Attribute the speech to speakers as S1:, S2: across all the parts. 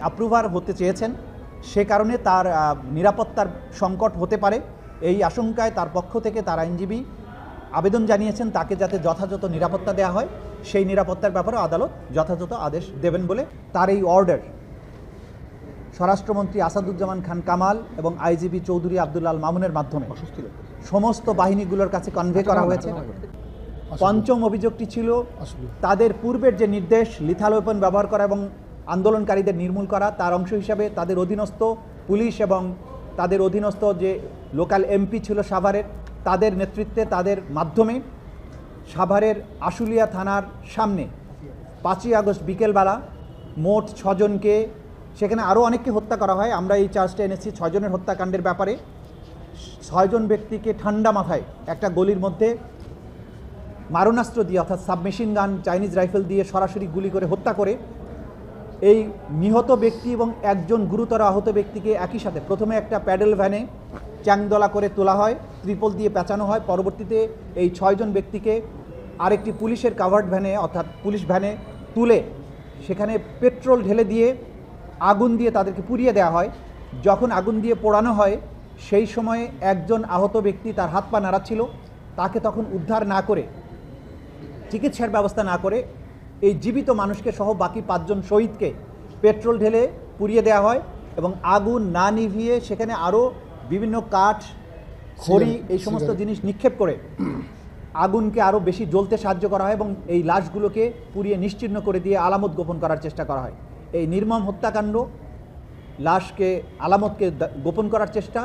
S1: Approver হতে চেয়েছেন সে কারণে তার নিরাপত্তার সংকট হতে পারে। এই আশঙ্কায় তার পক্ষ থেকে তার আইনজীবী আবেদন জানিয়েছেন তাকে যাতে যথাযথ নিরাপত্তা দেওয়া হয় সেই নিরাপত্তার ব্যাপারে আদালত যথাযথ আদেশ দেবেন বলে তার এই অর্ডার স্বরাষ্ট্রমন্ত্রী আসাদুজ্জামান খান কামাল এবং আইজিপি চৌধুরী আব্দুল্লাল মামুনের মাধ্যমে সমস্ত বাহিনীগুলোর কাছে কনভে করা হয়েছে। পঞ্চম অভিযোগটি ছিল তাদের পূর্বের যে নির্দেশ লিথাল ওয়েপন ব্যবহার করা এবং আন্দোলনকারীদের নির্মূল করা, তার অংশ হিসাবে তাদের অধীনস্থ পুলিশ এবং তাদের অধীনস্থ যে লোকাল এমপি ছিল সাভারের, তাদের নেতৃত্বে, তাদের মাধ্যমে সাভারের আশুলিয়া থানার সামনে পাঁচই আগস্ট বিকেলবেলা মোট ছজনকে, সেখানে আরও অনেককে হত্যা করা হয়। আমরা এই চার্জটা এনেছি ছজনের হত্যাকাণ্ডের ব্যাপারে। ছয়জন ব্যক্তিকে ঠান্ডা মাথায় একটা গলির মধ্যে মারণাস্ত্র দিয়ে, অর্থাৎ সাবমেশিন গান, চাইনিজ রাইফেল দিয়ে সরাসরি গুলি করে হত্যা করে এই নিহত ব্যক্তি এবং একজন গুরুতর আহত ব্যক্তিকে একই সাথে প্রথমে একটা প্যাডেল ভ্যানে চ্যাংদলা করে তোলা হয়, ত্রিপল দিয়ে পেঁচানো হয়। পরবর্তীতে এই ছয়জন ব্যক্তিকে আরেকটি পুলিশের কাভার্ড ভ্যানে অর্থাৎ পুলিশ ভ্যানে তুলে সেখানে পেট্রোল ঢেলে দিয়ে আগুন দিয়ে তাদেরকে পুড়িয়ে দেওয়া হয়। যখন আগুন দিয়ে পোড়ানো হয়, সেই সময়ে একজন আহত ব্যক্তি তার হাত পা নাড়াচ্ছিল। তাকে তখন উদ্ধার না করে, চিকিৎসার ব্যবস্থা না করে এই জীবিত মানুষকে সহ বাকি পাঁচজন শহীদকে পেট্রোল ঢেলে পুড়িয়ে দেওয়া হয় এবং আগুন না নিভিয়ে সেখানে আরও বিভিন্ন কাঠ খড়ি এই সমস্ত জিনিস নিক্ষেপ করে আগুনকে আরও বেশি জ্বলতে সাহায্য করা হয় এবং এই লাশগুলোকে পুড়িয়ে নিশ্চিহ্ন করে দিয়ে আলামত গোপন করার চেষ্টা করা হয়। এই নির্মম হত্যাকাণ্ড লাশকে আলামতকে গোপন করার চেষ্টা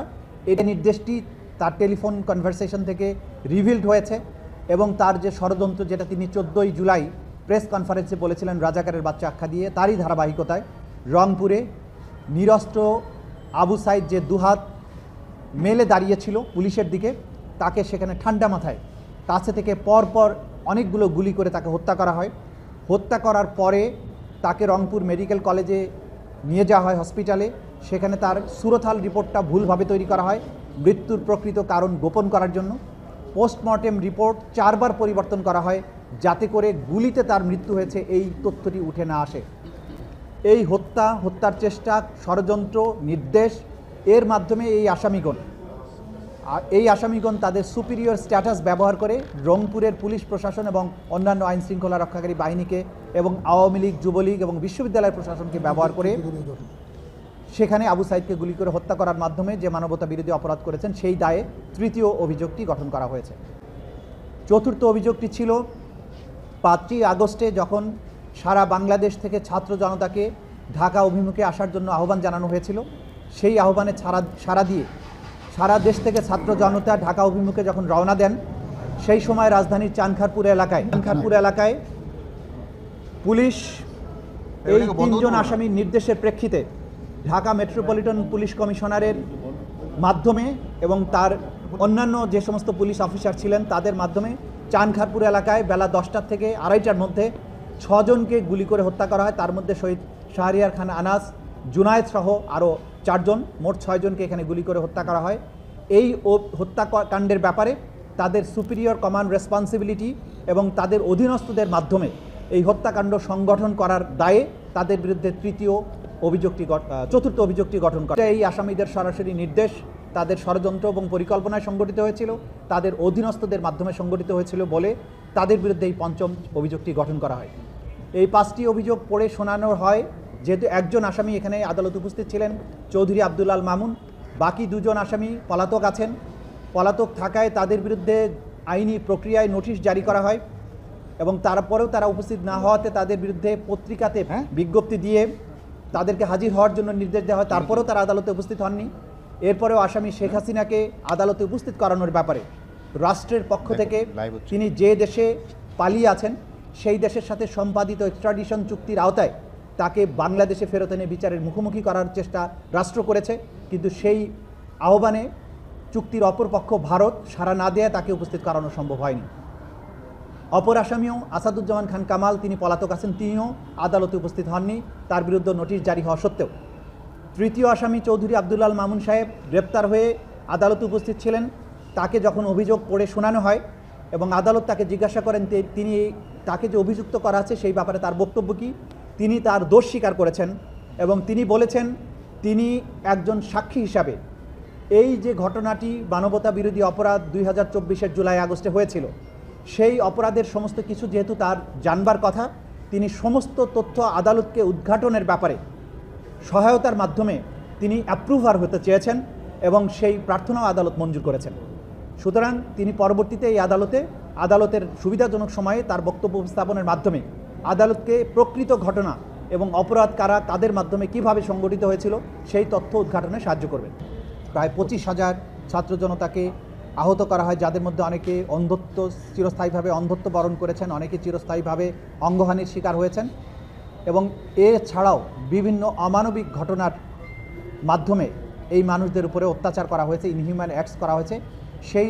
S1: এই নির্দেশটি তার টেলিফোন কনভারসেশন থেকে রিভিল্ড হয়েছে এবং তার যে ষড়যন্ত্র যেটা তিনি চোদ্দোই জুলাই প্রেস কনফারেন্সে বলেছিলেন, রাজাকারের বাচ্চা আখ্যা দিয়ে তারই ধারাবাহিকতায় রংপুরে নিরস্ত্র আবু সাইদ যে দুহাত মেলে দাঁড়িয়েছিল পুলিশের দিকে, তাকে সেখানে ঠান্ডা মাথায়, কাছে থেকে পরপর অনেকগুলো গুলি করে তাকে হত্যা করা হয়। হত্যা করার পরে তাকে রংপুর মেডিকেল কলেজে নিয়ে যাওয়া হয় হসপিটালে। সেখানে তার সুরথাল রিপোর্টটা ভুলভাবে তৈরি করা হয়, মৃত্যুর প্রকৃত কারণ গোপন করার জন্য। পোস্টমর্টেম রিপোর্ট চারবার পরিবর্তন করা হয় যাতে করে গুলিতে তার মৃত্যু হয়েছে, এই তথ্যটি উঠে না আসে। এই হত্যা, হত্যার চেষ্টা, ষড়যন্ত্র, নির্দেশ, এর মাধ্যমে এই আসামিগণ এই আসামিগণ তাদের সুপিরিয়র স্ট্যাটাস ব্যবহার করে রংপুরের পুলিশ প্রশাসন এবং অন্যান্য আইন শৃঙ্খলা রক্ষাকারী বাহিনীকে এবং আওয়ামী লীগ, যুবলীগ এবং বিশ্ববিদ্যালয় প্রশাসনকে ব্যবহার করে সেখানে আবু সাইদকে গুলি করে হত্যা করার মাধ্যমে যে মানবতা বিরোধী অপরাধ করেছেন, সেই দায়ে তৃতীয় অভিযোগটি গঠন করা হয়েছে। চতুর্থ অভিযোগটি ছিল পাঁচই আগস্টে যখন সারা বাংলাদেশ থেকে ছাত্র জনতাকে ঢাকা অভিমুখে আসার জন্য আহ্বান জানানো হয়েছিল সেই আহ্বানে ছাড়া সারা দিয়ে সারা দেশ থেকে ছাত্র জনতা ঢাকা অভিমুখে যখন রওনা দেন সেই সময় রাজধানীর চানখারপুর এলাকায় চানখারপুর এলাকায় পুলিশ এই তিনজন আসামির নির্দেশের প্রেক্ষিতে ঢাকা মেট্রোপলিটন পুলিশ কমিশনারের মাধ্যমে এবং তার অন্যান্য যে সমস্ত পুলিশ অফিসার ছিলেন তাদের মাধ্যমে চানখারপুর এলাকায় বেলা দশটার থেকে আড়াইটার মধ্যে ছজনকে গুলি করে হত্যা করা হয়। তার মধ্যে শহীদ শাহরিয়ার খান আনাস, জুনায়েদ সহ আরও চারজন, মোট ছয়জনকে এখানে গুলি করে হত্যা করা হয়। এই হত্যাকাণ্ডের ব্যাপারে তাদের সুপিরিয়র কমান্ড রেসপন্সিবিলিটি এবং তাদের অধীনস্থদের মাধ্যমে এই হত্যাকাণ্ড সংগঠন করার দায়ে তাদের বিরুদ্ধে তৃতীয় অভিযোগটি চতুর্থ অভিযোগটি গঠন করে এই আসামিদের সরাসরি নির্দেশ তাদের ষড়যন্ত্র এবং পরিকল্পনায় সংগঠিত হয়েছিল তাদের অধীনস্থদের মাধ্যমে সংগঠিত হয়েছিল বলে তাদের বিরুদ্ধে এই পঞ্চম অভিযোগটি গঠন করা হয়। এই পাঁচটি অভিযোগ পড়ে শোনানো হয় যেহেতু একজন আসামি এখানে আদালতে উপস্থিত ছিলেন চৌধুরী আব্দুল্লাল মামুন বাকি দুজন আসামি পলাতক আছেন। পলাতক থাকায় তাদের বিরুদ্ধে আইনি প্রক্রিয়ায় নোটিশ জারি করা হয় এবং তারপরেও তারা উপস্থিত না হওয়াতে তাদের বিরুদ্ধে পত্রিকাতে বিজ্ঞপ্তি দিয়ে তাদেরকে হাজির হওয়ার জন্য নির্দেশ দেওয়া হয়। তারপরেও তারা আদালতে উপস্থিত হননি। এরপরেও আসামি শেখ হাসিনাকে আদালতে উপস্থিত করানোর ব্যাপারে রাষ্ট্রের পক্ষ থেকে তিনি যে দেশে পালিয়ে আছেন সেই দেশের সাথে সম্পাদিত এক্সট্রাডিশন চুক্তির আওতায় তাকে বাংলাদেশে ফেরত এনে বিচারের মুখোমুখি করার চেষ্টা রাষ্ট্র করেছে। কিন্তু সেই আহ্বানে চুক্তির অপর পক্ষ ভারত সাড়া না দেয় তাকে উপস্থিত করানো সম্ভব হয়নি। অপর আসামিও আসাদুজ্জামান খান কামাল তিনি পলাতক আছেন তিনিও আদালতে উপস্থিত হননি। তার বিরুদ্ধে নোটিশ জারি হওয়া সত্ত্বেও তৃতীয় আসামি চৌধুরী আবদুল্লাল মামুন সাহেব গ্রেপ্তার হয়ে আদালতে উপস্থিত ছিলেন। তাকে যখন অভিযোগ পড়ে শোনানো হয় এবং আদালত তাকে জিজ্ঞাসা করেন তিনি তাকে যে অভিযুক্ত করা আছে সেই ব্যাপারে তার বক্তব্য কী? তিনি তার দোষ স্বীকার করেছেন এবং তিনি বলেছেন, তিনি একজন সাক্ষী হিসাবে এই যে ঘটনাটি মানবতা বিরোধী অপরাধ দুই হাজার চব্বিশের জুলাই আগস্টে হয়েছিল, সেই অপরাধের সমস্ত কিছু যেহেতু তার জানবার কথা, তিনি সমস্ত তথ্য আদালতকে উদ্ঘাটনের ব্যাপারে সহায়তার মাধ্যমে তিনি অ্যাপ্রুভার হতে চেয়েছেন এবং সেই প্রার্থনাও আদালত মঞ্জুর করেছেন। সুতরাং তিনি পরবর্তীতে এই আদালতে, আদালতের সুবিধাজনক সময়ে তার বক্তব্য উপস্থাপনের মাধ্যমে আদালতকে প্রকৃত ঘটনা এবং অপরাধ কারা, তাদের মাধ্যমে কীভাবে সংগঠিত হয়েছিল, সেই তথ্য উদ্ঘাটনে সাহায্য করবেন। প্রায় পঁচিশ হাজার ছাত্র জনতাকে আহত করা হয়, যাদের মধ্যে অনেকে অন্ধত্ব, চিরস্থায়ীভাবে অন্ধত্ব বরণ করেছেন, অনেকে চিরস্থায়ীভাবে অঙ্গহানির শিকার হয়েছেন। এবং এছাড়াও বিভিন্ন অমানবিক ঘটনার মাধ্যমে এই মানুষদের উপরে অত্যাচার করা হয়েছে ইনহিউম্যান অ্যাক্টস করা হয়েছে। সেই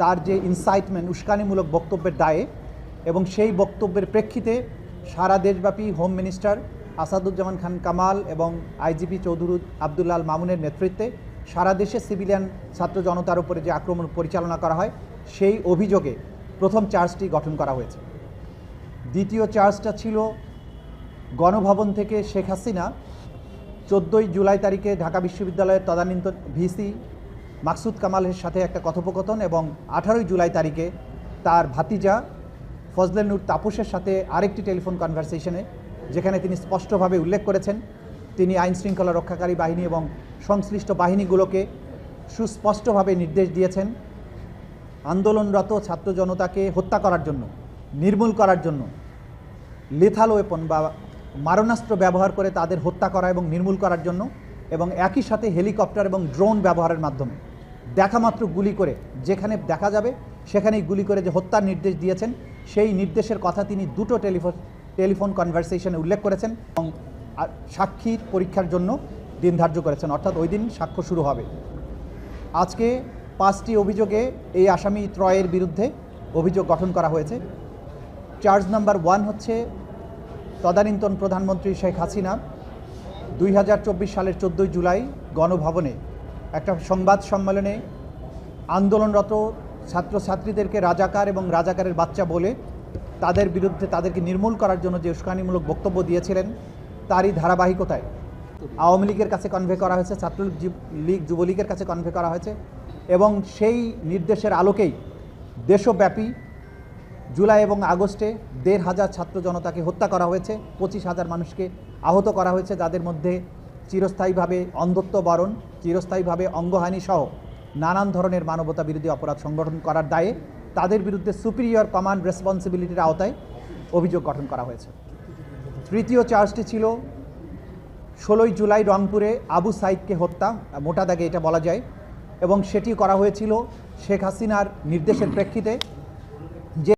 S1: তার যে ইনসাইটমেন্ট উস্কানিমূলক বক্তব্যের দায়ে এবং সেই বক্তব্যের প্রেক্ষিতে সারা দেশব্যাপী হোম মিনিস্টার আসাদুজ্জামান খান কামাল এবং আইজিপি চৌধুরী আবদুল্লাল মামুনের নেতৃত্বে সারা দেশে সিভিলিয়ান ছাত্র জনতার উপরে যে আক্রমণ পরিচালনা করা হয়, সেই অভিযোগে প্রথম চার্জটি গঠন করা হয়েছে। দ্বিতীয় চার্জটা ছিল গণভবন থেকে শেখ হাসিনা চোদ্দোই জুলাই তারিখে ঢাকা বিশ্ববিদ্যালয়ের তদানীন্তন ভিসি মাকসুদ কামালের সাথে একটা কথোপকথন এবং আঠারোই জুলাই তারিখে তার ভাতিজা ফজলে নূর তাপসের সাথে আরেকটি টেলিফোন কনভারসেশনে যেখানে তিনি স্পষ্টভাবে উল্লেখ করেছেন, তিনি আইন শৃঙ্খলা রক্ষাকারী বাহিনী এবং সংশ্লিষ্ট বাহিনীগুলোকে সুস্পষ্টভাবে নির্দেশ দিয়েছেন আন্দোলনরত ছাত্র জনতাকে হত্যা করার জন্য, নির্মূল করার জন্য লেথাল ওয়েপন বা মারণাস্ত্র ব্যবহার করে তাদের হত্যা করা এবং নির্মূল করার জন্য এবং একই সাথে হেলিকপ্টার এবং ড্রোন ব্যবহারের মাধ্যমে। দেখামাত্র গুলি করে যেখানে দেখা যাবে, সেখানেই গুলি করে যে হত্যার নির্দেশ দিয়েছেন, সেই নির্দেশের কথা তিনি দুটো টেলিফোন টেলিফোন কনভারসেশনে উল্লেখ করেছেন এবং সাক্ষীর পরীক্ষার জন্য দিন ধার্য করেছেন। অর্থাৎ ওই দিন সাক্ষ্য শুরু হবে। আজকে পাঁচটি অভিযোগে এই আসামি ত্রয়ের বিরুদ্ধে অভিযোগ গঠন করা হয়েছে। চার্জ নাম্বার ওয়ান হচ্ছে তদানীন্তন প্রধানমন্ত্রী শেখ হাসিনা দুই হাজার চব্বিশ সালের চোদ্দোই জুলাই গণভবনে একটা সংবাদ সম্মেলনে আন্দোলনরত ছাত্রছাত্রীদেরকে রাজাকার এবং রাজাকারের বাচ্চা বলে তাদের বিরুদ্ধে তাদেরকে নির্মূল করার জন্য যে উস্কানিমূলক বক্তব্য দিয়েছিলেন, তারই ধারাবাহিকতায় আওয়ামী লীগের কাছে কনভে করা হয়েছে, ছাত্রলীগ লীগ যুবলীগের কাছে কনভে করা হয়েছে এবং সেই নির্দেশের আলোকেই দেশব্যাপী জুলাই এবং আগস্টে দেড় হাজার ছাত্র জনতাকে হত্যা করা হয়েছে, পঁচিশ হাজার মানুষকে আহত করা হয়েছে, যাদের মধ্যে চিরস্থায়ীভাবে অন্ধত্ব বরণ, চিরস্থায়ীভাবে অঙ্গহানি সহ নানান ধরনের মানবতা বিরোধী অপরাধ সংগঠন করার দায়ে তাদের বিরুদ্ধে সুপিরিয়র কমান্ড রেসপন্সিবিলিটির আওতায় অভিযোগ গঠন করা হয়েছে। তৃতীয় চার্জটি ছিল ষোলোই জুলাই রংপুরে আবু সাইদকে হত্যা, মোটা দাগে এটা বলা যায়, এবং সেটি করা হয়েছিল শেখ হাসিনার নির্দেশের প্রেক্ষিতে।